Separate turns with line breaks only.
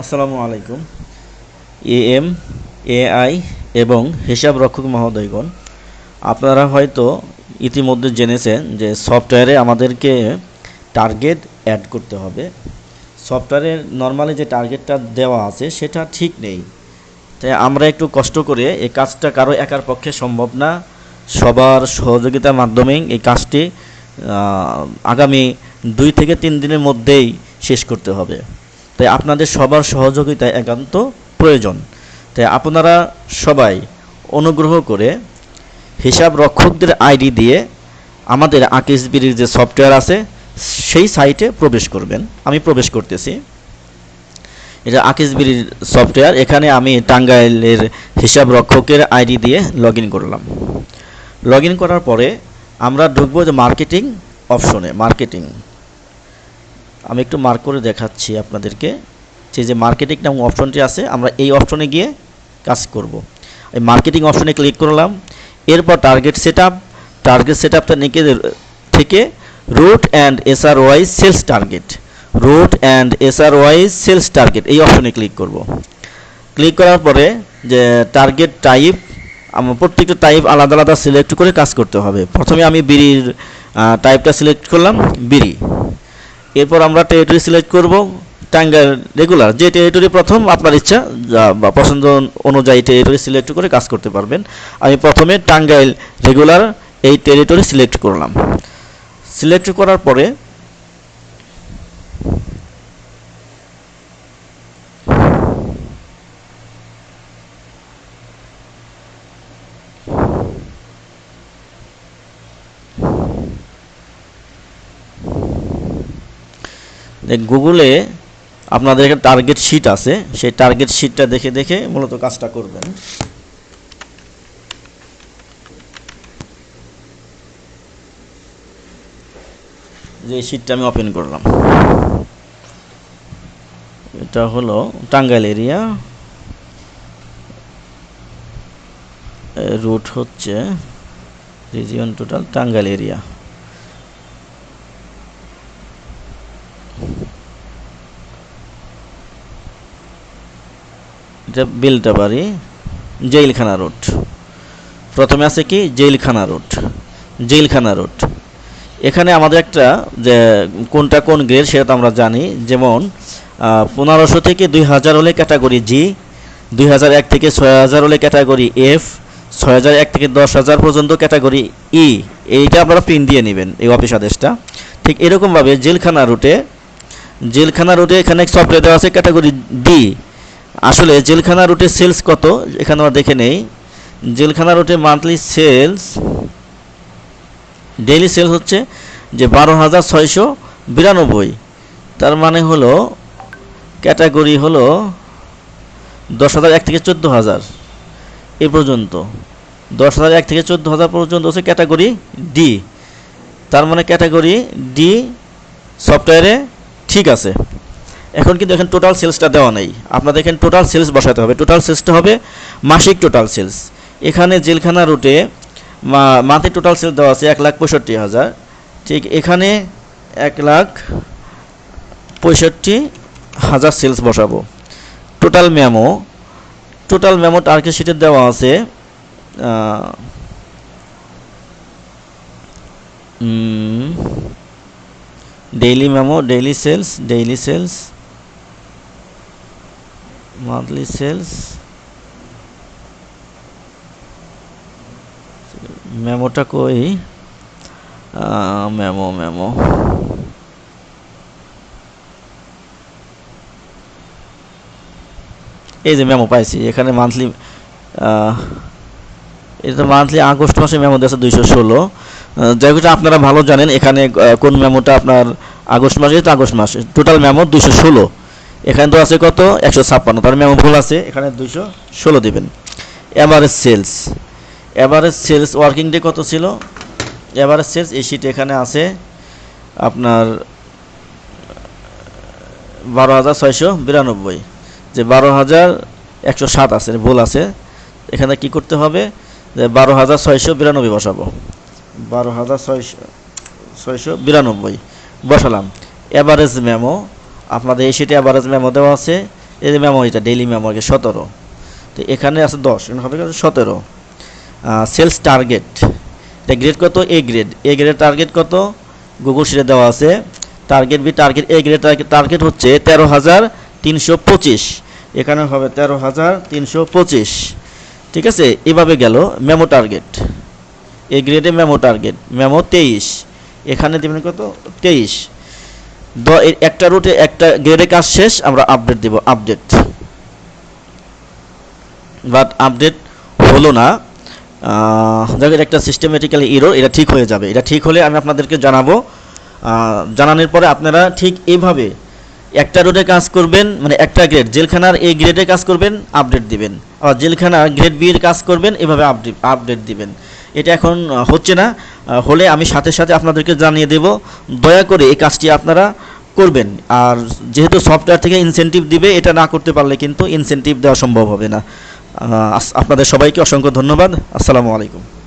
আসসালামু আলাইকুম। Am, AI এবং হিসাব রক্ষক মহোদয়গণ, আপনারা হয়তো ইতিমধ্যে জেনেছেন যে সফটওয়্যারে আমাদেরকে টার্গেট অ্যাড করতে হবে। সফটওয়্যারে নর্মালি যে টার্গেটটা দেওয়া আছে সেটা ঠিক নেই। তাই আমরা একটু কষ্ট করে এই কাজটা কারও একার পক্ষে সম্ভব না। সবার সহযোগিতার মাধ্যমেই এই কাজটি আগামী দুই থেকে তিন দিনের মধ্যেই শেষ করতে হবে। তাই আপনাদের সবার সহযোগিতা একান্ত প্রয়োজন। তাই আপনারা সবাই অনুগ্রহ করে হিসাব রক্ষকদের আইডি দিয়ে আমাদের আকিসবিরির যে সফটওয়্যার আছে, সেই সাইটে প্রবেশ করবেন। আমি প্রবেশ করতেছি। এটা আকিসবিরির সফটওয়্যার। এখানে আমি টাঙ্গাইলের হিসাব রক্ষকের আইডি দিয়ে লগ করলাম। লগ করার পরে আমরা ঢুকবো যে মার্কেটিং অপশনে, মার্কেটিং। আমি একটু মার্ক করে দেখাচ্ছি আপনাদেরকে। যে যে মার্কেটিং নাম অপশনটি আছে, আমরা এই অপশনে গিয়ে কাজ করব। এই মার্কেটিং অপশনে ক্লিক করলাম, এরপর টার্গেট সেট টার্গেট সেট আপটা নিকে থেকে route and SR wise sales target route and SR wise sales target এই অপশনে ক্লিক করব। ক্লিক করার পরে যে টার্গেট টাইপ আমার প্রত্যেকটা টাইপ আলাদা আলাদা সিলেক্ট করে কাজ করতে হবে। প্রথমে আমি বিড়ির টাইপটা সিলেক্ট করলাম, বিড়ি। এরপর আমরা টেরিটরি সিলেক্ট করব টাঙ্গাইল রেগুলার যে টেরিটরি প্রথম আপনার ইচ্ছা বা পছন্দ অনুযায়ী টেরিটরি সিলেক্ট করে কাজ করতে পারবেন। আমি প্রথমে টাঙ্গাইল রেগুলার এই টেরিটরি সিলেক্ট করলাম। সিলেক্ট করার পরে যে গুগলে আপনাদের একটা টার্গেট শিট আছে, সেই টার্গেট শিটটা দেখে দেখে মূলত কাজটা করবেন। যে শিটটা আমি ওপেন করলাম। এটা হলো টাঙ্গাইল এরিয়া রুট হচ্ছে রিজিয়ন টোটাল টাঙ্গাইল এরিয়া এটা বেলটাবাড়ি জেলখানা রোড। প্রথমে আছে কি? জেলখানা রোড। জেলখানা রোড। এখানে আমাদের একটা যে কোনটা কোন গ্রেড সেটা তো আমরা জানি। যেমন পনেরোশো থেকে দুই হাজার হলে ক্যাটাগরি জি, দুই হাজার এক থেকে ছয় হাজার হলে ক্যাটাগরি এফ, ছয় হাজার এক থেকে দশ হাজার পর্যন্ত ক্যাটাগরি ই। এইটা আপনারা পিন দিয়ে নেবেন এই অফিস আদেশটা। ঠিক এরকমভাবে জেলখানা রুটে জেলখানা রুটে এখানে সফটওয়্যার দেওয়া আছে ক্যাটাগরি ডি। আসলে জেলখানা রুটে সেলস কত? এখানে আমরা দেখে নেই। জেলখানা রুটে মান্থলি সেলস ডেইলি সেলস হচ্ছে যে বারো হাজার ছয়শো বিরানব্বই। তার মানে হলো ক্যাটাগরি হলো দশ হাজার এক থেকে চোদ্দ হাজার। এ পর্যন্ত। দশ হাজার এক থেকে চোদ্দ হাজার পর্যন্ত হচ্ছে ক্যাটাগরি ডি তার মানে ক্যাটাগরি ডি সফটওয়্যারে ঠিক আছে। এখন কিন্তু এখানে টোটাল সেলসটা দেওয়া নেই। আপনাদের এখানে টোটাল সেলস বসাতে হবে। টোটাল সেলসটা হবে মাসিক টোটাল সেলস এখানে জেলখানা রুটে মান্থলি টোটাল সেলস দেওয়া আছে এক লাখ পঁয়ষট্টি হাজার। ঠিক এখানে এক লাখ পঁয়ষট্টি হাজার সেলস বসাবো। Total memo total memo target শিটে দেওয়া আছে daily memo daily sales daily sales monthly sales মেমোটা কই? মেমো মেমো এই যে মেমো পাইছি, এখানে মান্থলি এটা মান্থলি আগস্ট মাসে মেমো দিয়েছে দুইশো ষোলো। যাই হোক আপনারা ভালো জানেন, এখানে কোন মেমোটা আপনার আগস্ট মাসে আগস্ট মাসে। টোটাল মেমো দুইশো ষোলো। এখানে তো আছে কত? একশো ছাপ্পান্ন। তার মেমো ভুল আছে। এখানে দুইশো ষোলো দেবেন। Average sales. Average sales working day কত ছিল? এভারেজ সেলস, এই শিট এখানে আছে আপনার বারো হাজার ছয়শো বিরানব্বই। যে বারো হাজার একশো সাত আছে ভুল আছে। এখানে কি করতে হবে? যে বারো হাজার ছয়শো বিরানব্বই বসাবো। বারো হাজার ছয়শো ছয়শো বিরানব্বই। বসালাম। অ্যাভারেজ মেমো আপনাদের এই অ্যাভারেজ মেমো দেওয়া আছে। এই যে মেমো এটা ডেইলি মেমো সতেরো। তো এখানে আছে দশ, এখানে হবে সতেরো। সেলস টার্গেট এটা গ্রেড কত? A grade A grade target কত? গুগল শিটে দেওয়া আছে। Target B target A grade target হচ্ছে তেরো হাজার তিনশো পঁচিশ। এখানে হবে তেরো হাজার তিনশো পঁচিশ। ঠিক আছে? এভাবে গেল মেমো টার্গেট এ গ্রেডে মেমো টার্গেট মেমো তেইশ। এখানে দেবেন কত? তেইশ। দ এর একটা রুটে একটা গ্রেডে কাজ শেষ, আমরা আপডেট দেব আপডেট বাট আপডেট হলো না। যাকে একটা সিস্টেমেটিক্যালি ইরো এটা ঠিক হয়ে যাবে। এটা ঠিক হলে আমি আপনাদেরকে জানাব। জানানোর পরে আপনারা ঠিক এইভাবে একটা রোডে কাজ করবেন মানে একটা গ্রেড জেলখানার এই গ্রেডে কাজ করবেন আপডেট দিবেন। আর জেলখানার গ্রেড বি এর কাজ করবেন, এভাবে আপডেট আপডেট দিবেন। এটা এখন হচ্ছে না। হলে আমি সাথে সাথে আপনাদেরকে জানিয়ে দেব। দয়া করে এই কাজটি আপনারা করবেন। আর যেহেতু সফটওয়্যার থেকে ইনসেন্টিভ দিবে, এটা না করতে পারলে কিন্তু ইনসেন্টিভ দেওয়া সম্ভব হবে না। আপনাদের সবাইকে অসংখ্য ধন্যবাদ। আসসালামু আলাইকুম।